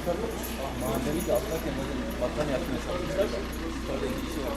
Mahalleyi de atlarken böyle battaniye yapmaya çalışmışlar. Sonra iki kişi var.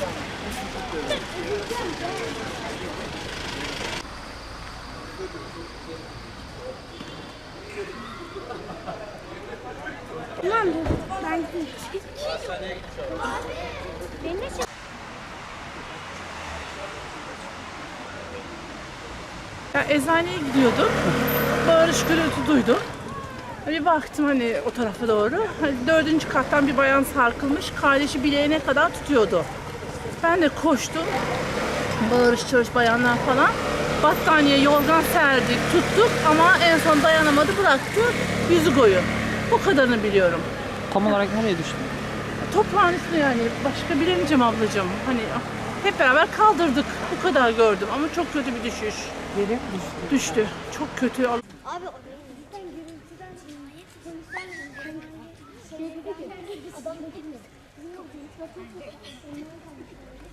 Tamam. Ben Beni de. Ya eczaneye gidiyordum. Bağırış gürültü duydum. Bir baktım hani o tarafa doğru. Hani dördüncü kattan bir bayan sarkılmış. Kardeşi bileğine kadar tutuyordu. Ben de koştum. Bağırış çağırış bayanlar falan. Battaniye yorgan serdik, tuttuk ama en son dayanamadı bıraktı. Yüzü koyu. O kadarını biliyorum. Tam olarak nereye düştü? Toprağın üstüne yani başka bilemeyeceğim ablacığım. Hani hep beraber kaldırdık. Bu kadar gördüm ama çok kötü bir düşüş. Yere mi düştü? Düştü. Çok kötü. Abi cidden gürültüden konuşan şey dedi ki adam dedi mi? ちょっとちょっと。